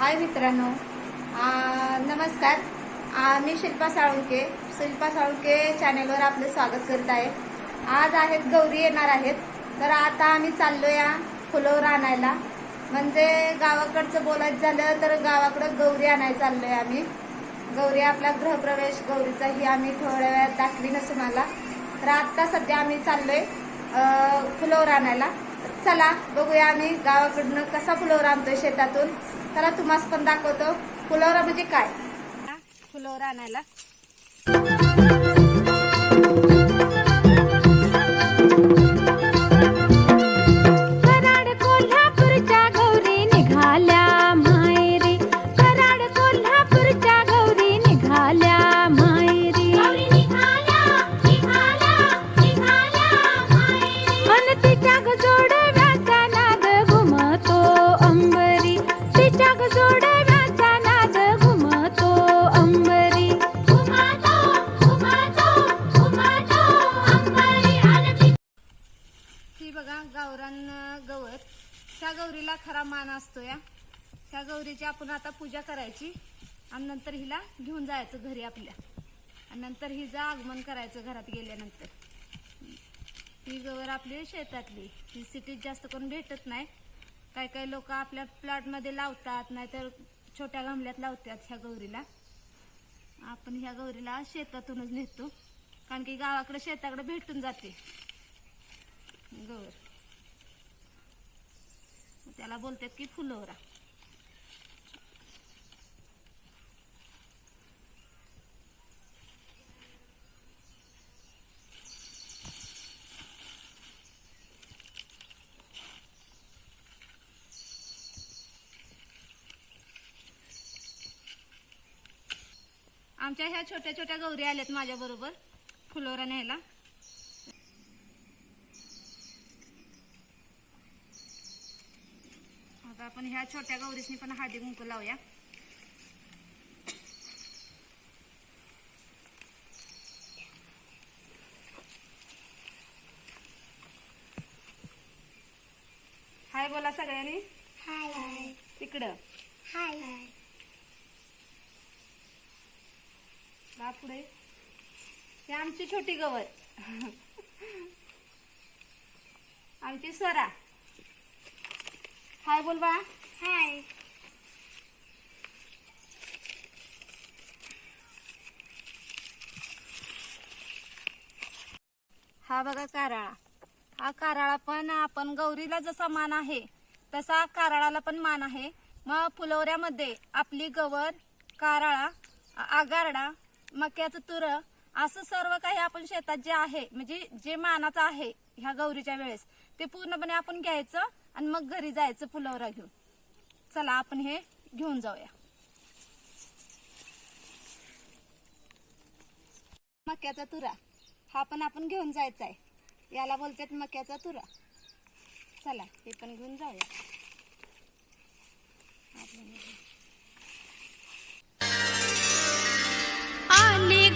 हाय मित्रांनो. नमस्कार. आ, मी शिल्पा साळुंके. शिल्पा साळुंके चॅनेलवर आपलं स्वागत करत आहे. आज आहेत गौरी येणार आहेत. तर आता आम्ही चाललो या फुलवर आणायला. म्हणजे गावाकडचं बोलायचं झालं तर गावाकडं गौरी आणायला चाललो आहे आम्ही. गौरी आपला गृहप्रवेश गौरीचा ही आम्ही थोड्या वेळात दाखवी मला. तर आत्ता सध्या आम्ही चाललोय आहे फुलवर आणायला. चला बघूया आम्ही गावाकडनं कसा फुलवरा आणतोय शेतातून. चला तुम्हाला पण दाखवतो. फुलोरा म्हणजे काय? फुलोरा आणायला. असतो या त्या गौरीची आपण आता पूजा करायची आणि नंतर हिला घेऊन जायचं घरी आपल्या. आणि नंतर हिचं आगमन करायचं घरात गेल्यानंतर. ही गौर आपली शेतातली. ही सिटीत जास्त करून भेटत नाही. काही काही लोक आपल्या प्लॉटमध्ये लावतात नाहीतर छोट्या गमल्यात लावतात ह्या गौरीला. आपण ह्या गौरीला शेतातूनच नेतो. कारण की गावाकडे शेताकडे भेटून जाते. गौर. त्याला बोलतात की फुलोरा आमच्या ह्या छोट्या छोट्या गौरी आल्यात माझ्या बरोबर फुलोरा न्यायला आता आपण ह्या छोट्या गौरीसनी पण हळदी कुंकू लावूया. हाय बोला सगळ्यांनी. हाय तिकडं. हाय बा पुढे. ही आमची छोटी गवर आमची स्वरा हाय बोल बा हाय. हा बघा काराळा. हा काराळा पण आपण गौरीला जसा मान आहे तसा काराळाला पण मान आहे. मग फुलवऱ्यामध्ये आपली गवर काराळा आगारडा मक्याचं तुर असं सर्व काही आपण शेतात जे आहे म्हणजे जे मानाचं आहे ह्या गौरीच्या वेळेस ते पूर्णपणे आपण घ्यायचं. आणि मग घरी जायचं फुलवरा घेऊन. चला आपण हे घेऊन जाऊया. मक्याचा तुरा. हा पण आपण घेऊन जायचा आहे याला बोलतात मक्याचा तुरा. चला हे पण घेऊन जाऊया. आली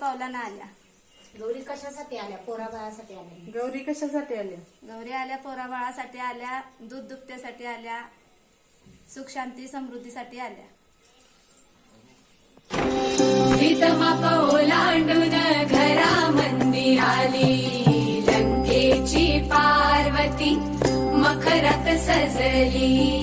पावलानं आल्या. गौरी कशासाठी आल्या? पोराबाळासाठी आल्या. गौरी कशासाठी आल्या? गौरी आल्या पोराबाळासाठी आल्या दूध दुभत्यासाठी आल्या सुख शांती समृद्धीसाठी आल्या. ओलांडून घरामंदी आली. लंकेची पार्वती मखरात सजली.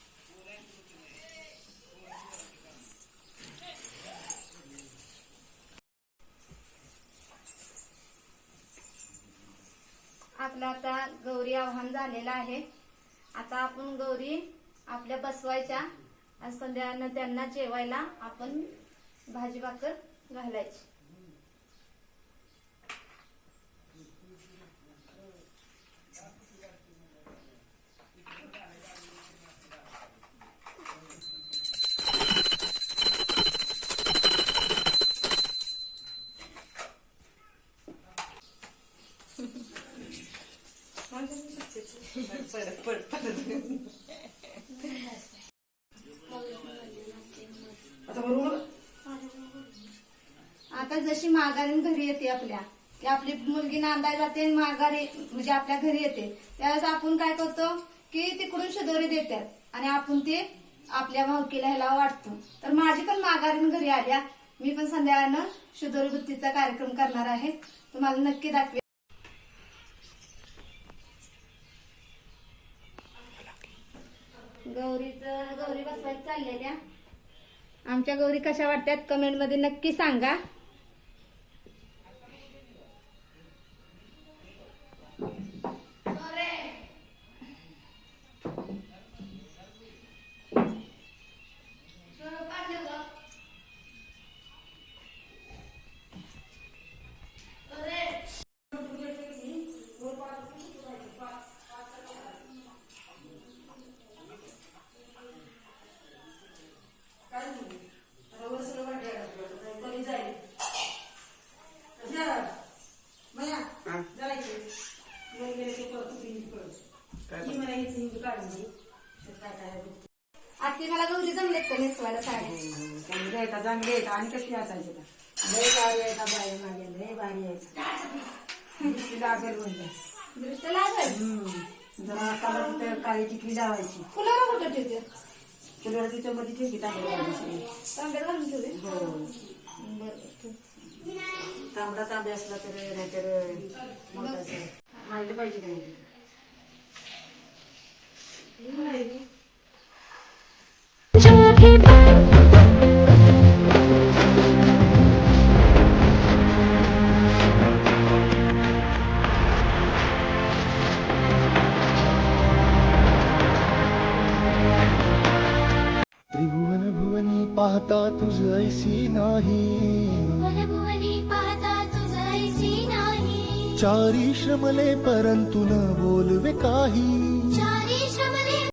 आपलं आता गौरी आव्हान झालेला आहे. आता आपण गौरी आपल्या बसवायच्या आणि संध्यानं त्यांना जेवायला आपण भाजी भाकर घालायची. आता जशी माघारीन घरी येते आपल्या की आपली मुलगी नांदाय जाते आणि माघारी म्हणजे आपल्या घरी येते. त्यावेळेस आपण काय करतो की तिकडून शिदोरी देतात आणि आपण ते आपल्या भावकीला ह्याला वाटतो. तर माझी पण माघारीन घरी आल्या मी पण संध्याकाळनं शिदोरी बुत्तीचा कार्यक्रम करणार आहे. तुम्हाला नक्की दाखवे गौरीचं गौरी बसवायचं चाललेल्या आमच्या गौरी कशा वाटतात? कमेंटमध्ये नक्की सांगा. आधी मला गौरी जमलेत का नेसवायला साड्या? चांगले आहेत आणि कशी असायची का लय भारी आहे का बाई मागे लय भारी आहे. लागेल म्हणजे दृष्ट लागल? हम्म. जरा तिथं काळी टिकली लावायची. फुलाला कुठं ठेवते? तुला तिच्या मध्ये ठेवली तांबडा तांब्यात घालून ठेवते? हो. तांबडा तांबे असला तर नाहीतर मोठाचं. माहिती पाहिजे का? नाही? त्रिभुवन भुवनी पाहता तुझ ऐसी नाही. वनभुवनी पाहता तुझं ऐसी नाही चारी श्रमले परंतु न बोलवे काही.